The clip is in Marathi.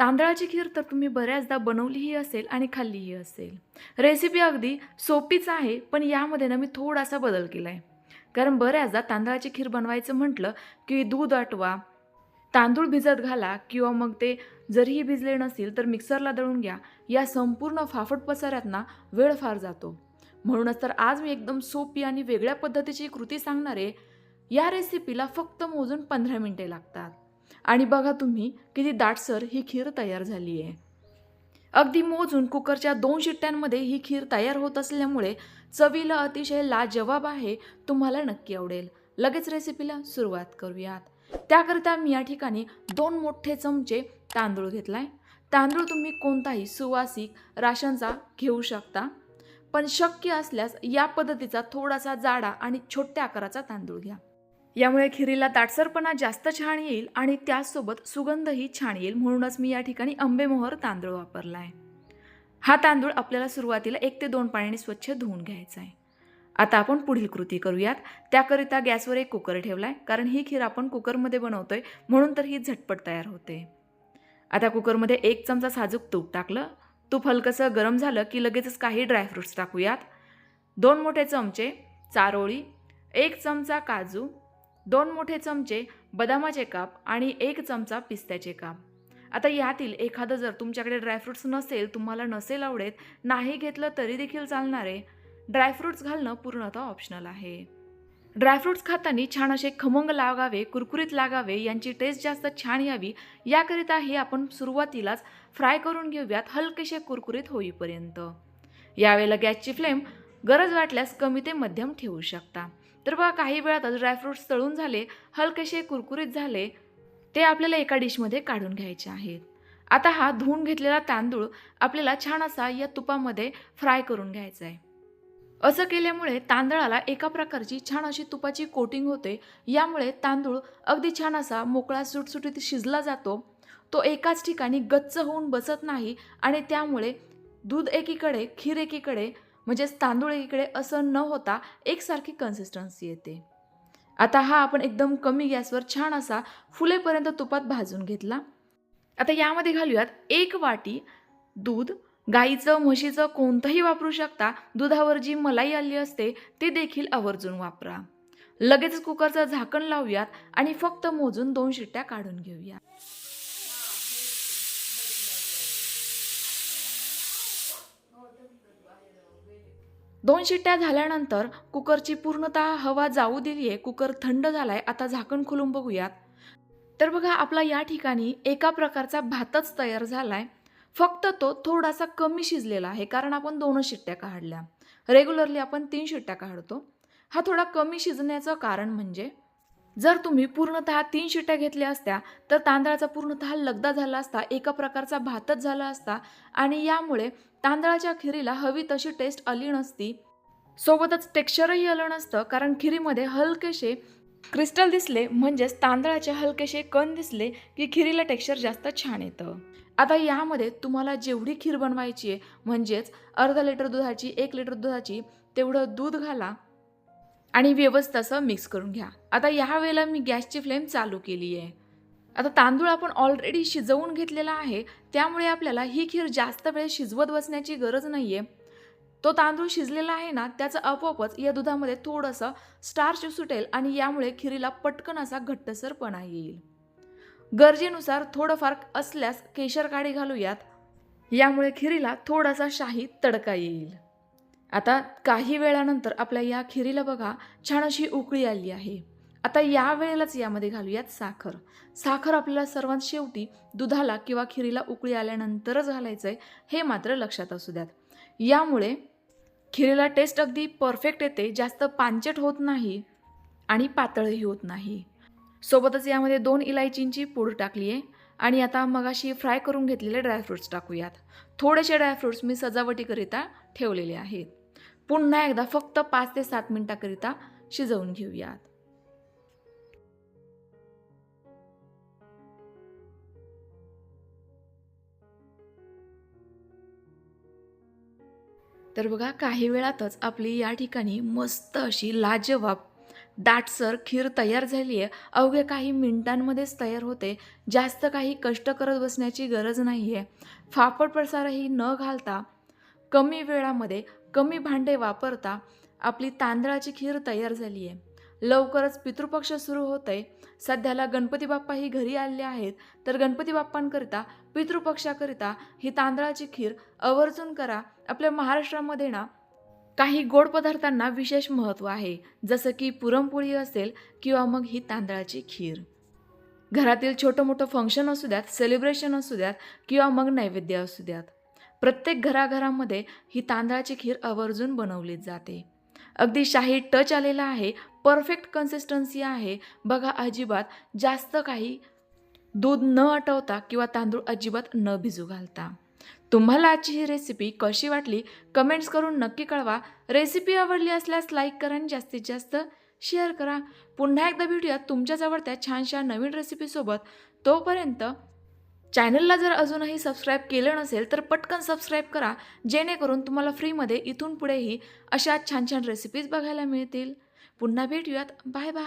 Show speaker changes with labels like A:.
A: तांदळाची खीर तर तुम्ही बऱ्याचदा बनवलीही असेल आणि खाल्लीही असेल. रेसिपी अगदी सोपीच आहे पण यामध्ये ना मी थोडासा बदल केला आहे कारण बऱ्याचदा तांदळाची खीर बनवायचं म्हटलं की दूध आटवा तांदूळ भिजत घाला किंवा मग ते जरीही भिजले नसतील तर मिक्सरला दळून घ्या. या संपूर्ण फाफट पसाऱ्यात ना वेळ फार जातो. म्हणूनच तर आज मी एकदम सोपी आणि वेगळ्या पद्धतीची कृती सांगणार आहे. या रेसिपीला फक्त मोजून पंधरा मिनटे लागतात. आणि बघा तुम्ही किती दाटसर ही खीर तयार झाली आहे. अगदी मोजून कुकरच्या दोन शिट्ट्यांमध्ये ही खीर तयार होत असल्यामुळे चवीला अतिशय लाजवाब आहे तुम्हाला नक्की आवडेल. लगेच रेसिपीला सुरुवात करूयात. त्याकरिता मी या ठिकाणी दोन मोठे चमचे तांदूळ घेतलाय. तांदूळ तुम्ही कोणताही सुवासिक राशनचा घेऊ शकता पण शक्य असल्यास या पद्धतीचा थोडासा जाडा आणि छोट्या आकाराचा तांदूळ घ्या. यामुळे खिरीला ताटसरपणा जास्त छान येईल आणि त्याचसोबत सुगंधही छान येईल. म्हणूनच मी या ठिकाणी आंबेमोहर तांदूळ वापरला आहे हा तांदूळ आपल्याला सुरुवातीला एक ते दोन पाण्याने स्वच्छ धुवून घ्यायचा आहे आता आपण पुढील कृती करूयात. त्याकरिता गॅसवर एक कुकर ठेवला आहे कारण ही खीर आपण कुकरमध्ये बनवतोय म्हणून तर ही झटपट तयार होते. आता कुकरमध्ये एक चमचा साजूक तूप टाकलं. तूप हलकंसं गरम झालं की लगेचच काही ड्रायफ्रुट्स टाकूयात. दोन मोठे चमचे चारोळी एक चमचा काजू दोन मोठे चमचे बदामाचे काप आणि एक चमचा पिस्त्याचे काप. आता यातील एखादं जर तुमच्याकडे ड्रायफ्रुट्स नसेल तुम्हाला नसेल आवडेत नाही घेतलं तरी देखील चालणारे ड्रायफ्रुट्स घालणं पूर्णतः ऑप्शनल आहे. ड्रायफ्रुट्स खाताना छान असे खमंग लागावे कुरकुरीत लागावे यांची टेस्ट जास्त छान यावी याकरिता हे आपण सुरुवातीलाच फ्राय करून घेऊयात हलकेसे कुरकुरीत होईपर्यंत. यावेळेला गॅसची फ्लेम गरज वाटल्यास कमी ते मध्यम ठेवू शकता. तर बघा काही वेळातच ड्रायफ्रुट्स तळून झाले हलकेसे कुरकुरीत झाले ते आपल्याला एका डिशमध्ये काढून घ्यायचे आहेत. आता हा धुवून घेतलेला तांदूळ आपल्याला छान असा या तुपामध्ये फ्राय करून घ्यायचा आहे. असं केल्यामुळे तांदळाला एका प्रकारची छान अशी तुपाची कोटिंग होते. यामुळे तांदूळ अगदी छान असा मोकळा सुटसुटीत शिजला जातो. तो एकाच ठिकाणी गच्च होऊन बसत नाही आणि त्यामुळे दूध एकीकडे खीर एकीकडे म्हणजेच तांदूळ एकीकडे असं न होता एकसारखी कन्सिस्टन्सी येते. आता हा आपण एकदम कमी गॅसवर छान असा फुलेपर्यंत तुपात भाजून घेतला. आता यामध्ये घालूयात एक वाटी दूध. गाईचं म्हशीचं कोणतंही वापरू शकता. दुधावर जी मलाई आली असते ती देखील आवर्जून वापरा. लगेच कुकरचं झाकण लावूयात आणि फक्त मोजून दोन शिट्ट्या काढून घेऊया. दोन शिट्ट्या झाल्यानंतर कुकरची पूर्णतः हवा जाऊ दिली आहे कुकर थंड झालाय आता झाकण खोलून बघूयात. तर बघा आपला या ठिकाणी एका प्रकारचा भातच तयार झालाय. फक्त तो थोडासा कमी शिजलेला आहे कारण आपण दोनच शिट्ट्या काढल्या. रेग्युलरली आपण तीन शिट्ट्या काढतो. हा थोडा कमी शिजण्याचं कारण म्हणजे जर तुम्ही पूर्णतः तीन शिट्ट्या घेतल्या असत्या तर तांदळाचा पूर्णतः लगदा झाला असता एका प्रकारचा भातच झाला असता आणि यामुळे तांदळाच्या खिरीला हवी तशी टेस्ट आली नसती. सोबतच टेक्स्चरही आलं नसतं कारण खिरीमध्ये हलकेसे क्रिस्टल दिसले म्हणजेच तांदळाचे हलकेसे कण दिसले की खिरीला टेक्स्चर जास्त छान येतं. आता यामध्ये तुम्हाला जेवढी खीर बनवायची आहे म्हणजेच अर्धा लिटर दुधाची एक लिटर दुधाची तेवढं दूध घाला. आणि व्यवस्थित असं मिक्स करून घ्या. आता ह्या वेळेला मी गॅसची फ्लेम चालू केली आहे. आता तांदूळ आपण ऑलरेडी शिजवून घेतलेला आहे त्यामुळे आपल्याला ही खीर जास्त वेळ शिजवत बसण्याची गरज नाही आहे तो तांदूळ शिजलेला आहे ना त्याचं आपोआपच या दुधामध्ये थोडंसं स्टार्च सुटेल आणि यामुळे खिरीला पटकन असा घट्टसरपणा येईल. गरजेनुसार थोडंफार असल्यास केशर काडी घालूयात. यामुळे खिरीला थोडासा शाही तडका येईल. आता काही वेळानंतर आपल्या या खिरीला बघा छान अशी उकळी आली आहे. आता या वेळेलाच यामध्ये घालूयात साखर. साखर आपल्याला सर्वात शेवटी दुधाला किंवा खिरीला उकळी आल्यानंतरच घालायचं आहे हे मात्र लक्षात असू द्यात. यामुळे खिरीला टेस्ट अगदी परफेक्ट येते जास्त पांचट होत नाही आणि पातळही होत नाही. सोबतच यामध्ये दोन इलायचींची पूड टाकली आहे आणि आता मगाशी फ्राय करून घेतलेले ड्रायफ्रुट्स टाकूयात. थोडेसे ड्रायफ्रुट्स मी सजावटीकरिता ठेवलेले आहेत. पुन्हा एकदा फक्त पाच ते सात मिनटाकरिता शिजवून घेऊयात. तर बघा काही वेळातच आपली या ठिकाणी मस्त अशी लाजवाब दाटसर खीर तयार झाली आहे. अवघ्या काही मिनिटांमध्येच तयार होते. जास्त काही कष्ट करत बसण्याची गरज नाही आहे फापड प्रसारही न घालता कमी वेळामध्ये कमी भांडे वापरता आपली तांदळाची खीर तयार झाली आहे. लवकरच पितृपक्ष सुरू होत आहे सध्याला गणपती बाप्पाही घरी आले आहेत. तर गणपती बाप्पांकरिता पितृपक्षाकरिता ही तांदळाची खीर आवर्जून करा. आपल्या महाराष्ट्रामध्ये ना काही गोड पदार्थांना विशेष महत्त्व आहे जसं की पुरणपोळी असेल किंवा मग ही तांदळाची खीर. घरातील छोटं मोठं फंक्शन असू द्यात सेलिब्रेशन असू द्यात किंवा मग नैवेद्य असू द्यात. प्रत्येक घराघरामध्ये ही तांदळाची खीर आवर्जून बनवली जाते. अगदी शाही टच आलेला आहे परफेक्ट कन्सिस्टन्सी आहे. बघा अजिबात जास्त काही दूध न आटवता किंवा तांदूळ अजिबात न भिजू घालता. तुम्हाला आजची ही रेसिपी कशी वाटली कमेंट्स करून नक्की कळवा. रेसिपी आवडली असल्यास लाईक करा आणि जास्तीत जास्त शेअर करा. पुन्हा एकदा भेटूयात तुमच्याच आवडत्या छानशा नवीन रेसिपीसोबत तोपर्यंत चॅनलला जर अजूनही सबस्क्राईब केलं नसेल तर पटकन सबस्क्राईब करा. जेणेकरून तुम्हाला फ्रीमध्ये इथून पुढेही अशा छान छान रेसिपीज बघायला मिळतील. पुन्हा भेटूयात. Bye bye